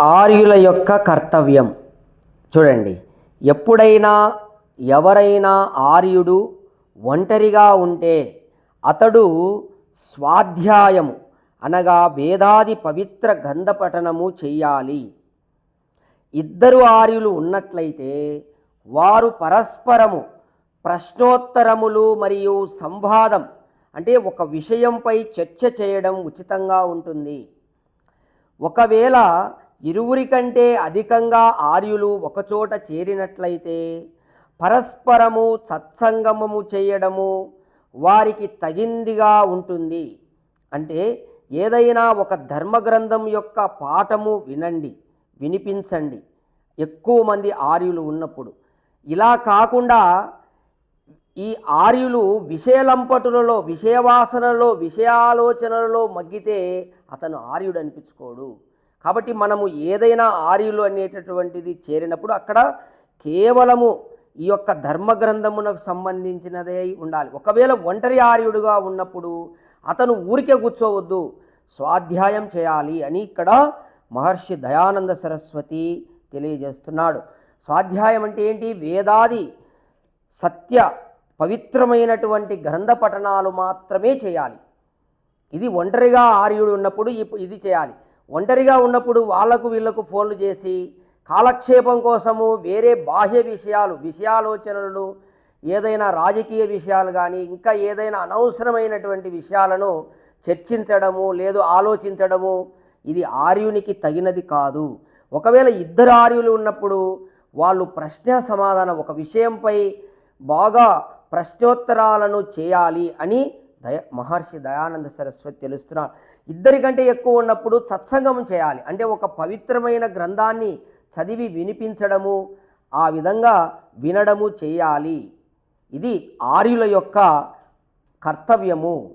ఆర్యుల యొక్క కర్తవ్యం. చూడండి ఎప్పుడైనా ఎవరైనా ఆర్యుడు ఒంటరిగా ఉంటే అతడు స్వాధ్యాయము అనగా వేదాది పవిత్ర గంధ పఠనము చెయ్యాలి. ఇద్దరు ఆర్యులు ఉన్నట్లయితే వారు పరస్పరము ప్రశ్నోత్తరములు మరియు సంవాదం అంటే ఒక విషయంపై చర్చ చేయడం ఉచితంగా ఉంటుంది. ఒకవేళ ఇరువురి కంటే అధికంగా ఆర్యులు ఒకచోట చేరినట్లయితే పరస్పరము సత్సంగమము చేయడము వారికి తగిందిగా ఉంటుంది. అంటే ఏదైనా ఒక ధర్మగ్రంథం యొక్క పాఠము వినండి వినిపించండి. ఎక్కువ మంది ఆర్యులు ఉన్నప్పుడు. ఇలా కాకుండా ఈ ఆర్యులు విషయలంపటులలో విషయవాసనలో విషయాలోచనలలో మగ్గితే అతను ఆర్యుడు అనిపించుకోడు కాబట్టి మనము ఏదైనా ఆర్యులు అనేటటువంటిది చేరినప్పుడు అక్కడ కేవలము ఈ యొక్క ధర్మగ్రంథమునకు సంబంధించినదే అయి ఉండాలి. ఒకవేళ ఒంటరి ఆర్యుడుగా ఉన్నప్పుడు అతను ఊరికే కూర్చోవద్దు. స్వాధ్యాయం చేయాలి అని ఇక్కడ మహర్షి దయానంద సరస్వతి తెలియజేస్తున్నాడు. స్వాధ్యాయం అంటే ఏంటి? వేదాది సత్య పవిత్రమైనటువంటి గ్రంథ పఠనాలు మాత్రమే చేయాలి. ఇది ఒంటరిగా ఆర్యుడు ఉన్నప్పుడు ఇది చేయాలి. ఒంటరిగా ఉన్నప్పుడు వాళ్ళకు వీళ్ళకు ఫోన్లు చేసి కాలక్షేపం కోసము వేరే బాహ్య విషయాలు విషయాలోచనలు ఏదైనా రాజకీయ విషయాలు కానీ ఇంకా ఏదైనా అనవసరమైనటువంటి విషయాలను చర్చించడము లేదు ఆలోచించడము ఇది ఆర్యునికి తగినది కాదు. ఒకవేళ ఇద్దరు ఆర్యులు ఉన్నప్పుడు వాళ్ళు ప్రశ్న సమాధానం ఒక విషయంపై బాగా ప్రశ్నోత్తరాలను చేయాలి అని దయ మహర్షి దయానంద సరస్వతి తెలుస్తున్నారు. ఇద్దరికంటే ఎక్కువ ఉన్నప్పుడు సత్సంగం చేయాలి. అంటే ఒక పవిత్రమైన గ్రంథాన్ని చదివి వినిపించడము ఆ విధంగా వినడము చేయాలి. ఇది ఆర్యుల యొక్క కర్తవ్యము.